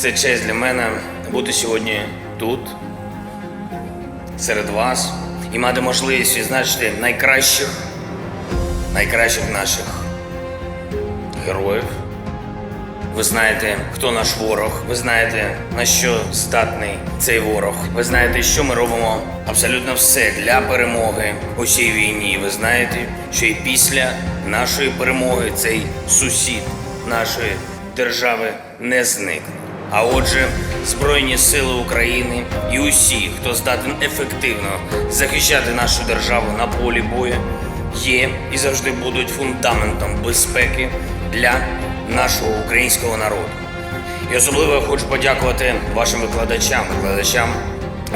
Це честь для мене бути сьогодні тут, серед вас, і мати можливість відзначити найкращих, найкращих наших героїв. Ви знаєте, хто наш ворог, ви знаєте, на що здатний цей ворог. Ви знаєте, що ми робимо абсолютно все для перемоги у цій війні. Ви знаєте, що і після нашої перемоги цей сусід нашої держави не зникне. А отже, Збройні Сили України і усі, хто здатен ефективно захищати нашу державу на полі бою, є і завжди будуть фундаментом безпеки для нашого українського народу. І особливо я хочу подякувати вашим викладачам, викладачам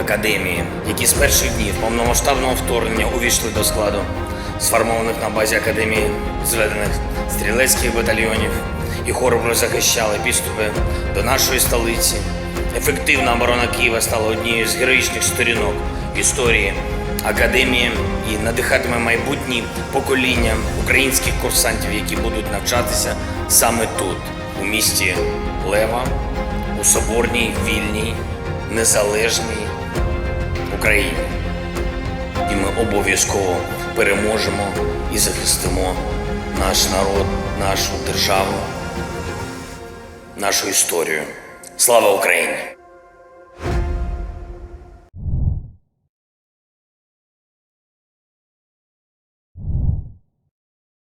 академії, які з перших днів повномасштабного вторгнення увійшли до складу сформованих на базі академії зведених стрілецьких батальйонів і хоробро захищали підступи до нашої столиці. Ефективна оборона Києва стала однією з героїчних сторінок історії академії і надихатиме майбутні покоління українських курсантів, які будуть навчатися саме тут, у місті Лева, у соборній, вільній, незалежній Україні. І ми обов'язково переможемо і захистимо наш народ, нашу державу, нашу історію. Слава Україні!